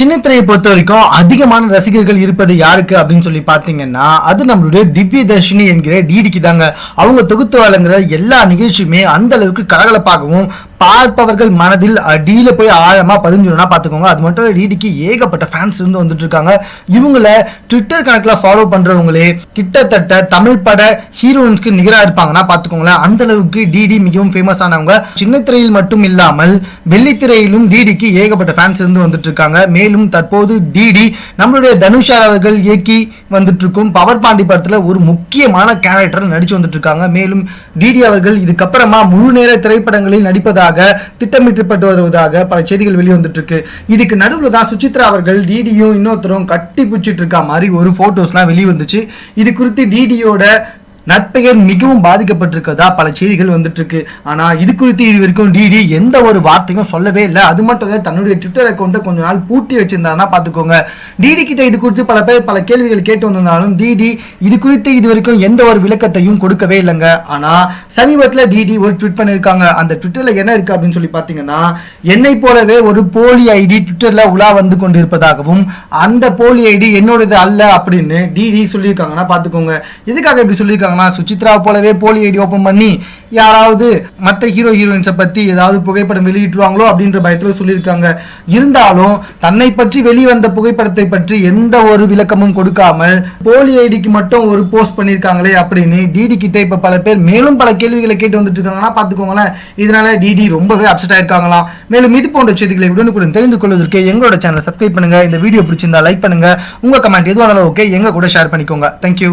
சின்னத்திரையை பொறுத்த வரைக்கும் அதிகமான ரசிகர்கள் இருப்பது யாருக்கு அப்படின்னு சொல்லி பாத்தீங்கன்னா அது நம்மளுடைய திவ்ய தர்ஷினி என்கிற டிடிக்கு தாங்க. அவங்க தொகுத்து வழங்குற எல்லா நிகழ்ச்சியுமே அந்த அளவுக்கு கலகலப்பாகவும் பார்ப்பவர்கள் மனதில் அடியில் போய் ஆழமா பதிஞ்சிடும்னா பார்த்துக்கோங்க. அது மட்டும் இல்ல, டிடிக்கு ஏகப்பட்ட ஃபேன்ஸ் இருந்து வந்துட்டு இருக்காங்க. இவங்கள ட்விட்டர் கணக்கில் ஃபாலோ பண்றவங்களே கிட்டத்தட்ட தமிழ் பட ஹீரோயின்ஸ்க்கு நிகராக இருப்பாங்கன்னா பார்த்துக்கோங்களேன். அந்த அளவுக்கு டிடி மிகவும் ஃபேமஸ் ஆனவங்க. சின்ன திரையில் மட்டும் இல்லாமல் வெள்ளித்திரையிலும் டிடிக்கு ஏகப்பட்ட ஃபேன்ஸ் இருந்து வந்துட்டு இருக்காங்க. மேலும் தற்போது டிடி நம்மளுடைய தனுஷா அவர்கள் இயக்கி வந்துட்டு இருக்கும். பவர் பாண்டி படத்தில் ஒரு முக்கியமான கேரக்டர் நடிச்சு வந்துட்டு இருக்காங்க. மேலும் டிடி அவர்கள் இதுக்கப்புறமா முழு நேர திரைப்படங்களில் நடிப்பதாக திட்டமிட்டப்பட்டு வருவதாக பல செய்திகள் வெளிவந்துட்டு இருக்கு இதுக்கு நடுவுல தான் சுசித்ரா அவர்கள் டிடியும் இன்னொருத்தரும் கட்டி பிடிச்சிட்டு இருக்க மாதிரி ஒரு போட்டோஸ்லாம் வெளிவந்துச்சு. இது குறித்து டிடியோட நற்பெயர் மிகவும் பாதிக்கப்பட்டிருக்கதா பல செய்திகள் வந்துட்டு இருக்கு ஆனா இது குறித்து இது வரைக்கும் டிடி எந்த ஒரு வார்த்தையும் சொல்லவே இல்லை. அது மட்டும் இல்லை தன்னுடைய ட்விட்டர் அக்கௌண்ட்டை கொஞ்ச நாள் பூட்டி வச்சிருந்தாருன்னா பாத்துக்கோங்க. டிடி கிட்ட இது குறித்து பல பேர் பல கேள்விகள் கேட்டு வந்திருந்தாலும் டிடி இது குறித்து இது வரைக்கும் எந்த ஒரு விளக்கத்தையும் கொடுக்கவே இல்லைங்க. ஆனா சமீபத்துல டிடி ஒரு ட்விட் பண்ணிருக்காங்க அந்த ட்விட்டர்ல என்ன இருக்கு அப்படின்னு சொல்லி பாத்தீங்கன்னா என்னை போலவே ஒரு போலி ஐடி ட்விட்டர்ல உலா வந்து கொண்டிருப்பதாகவும் அந்த போலி ஐடி என்னோடது அல்ல அப்படின்னு டிடி சொல்லியிருக்காங்கன்னா பாத்துக்கோங்க. எதுக்காக இப்படி சொல்லியிருக்காங்கன்னா சுசித்ரா போலவே போலி ஐடி ஓபன் பண்ணி யாராவது மற்ற ஹீரோ ஹீரோயின்ஸை பற்றி ஏதாவது புகைப்படம் வெளியிட்டுருவாங்களோ அப்படின்ற பயத்துல சொல்லியிருக்காங்க. இருந்தாலும் தன்னை பற்றி வெளிவந்த புகைப்படத்தை பற்றி எந்த ஒரு விளக்கமும் கொடுக்காமல் போலி ஐடிக்கு மட்டும் ஒரு போஸ்ட் பண்ணியிருக்காங்களே அப்படின்னு டிடி கிட்ட இப்போ பல பேர் மேலும் பல கேள்விகளை கேட்டு வந்துட்டு இருக்காங்கன்னா பாத்துக்கோங்களேன் இதனால டிடி ரொம்பவே அப்செட் ஆயிருக்காங்களாம். மேலும் இது போன்ற செய்திகளை உடனுக்குடன் தெரிந்து கொள்வதற்கு எங்களோட சேனலை சப்ஸ்கிரைப் பண்ணுங்க. இந்த வீடியோ பிடிச்சிருந்தா லைக் பண்ணுங்க. உங்க கமெண்ட் எதுவானாலும் ஓகே எங்க கூட ஷேர் பண்ணிக்கோங்க. தேங்க்யூ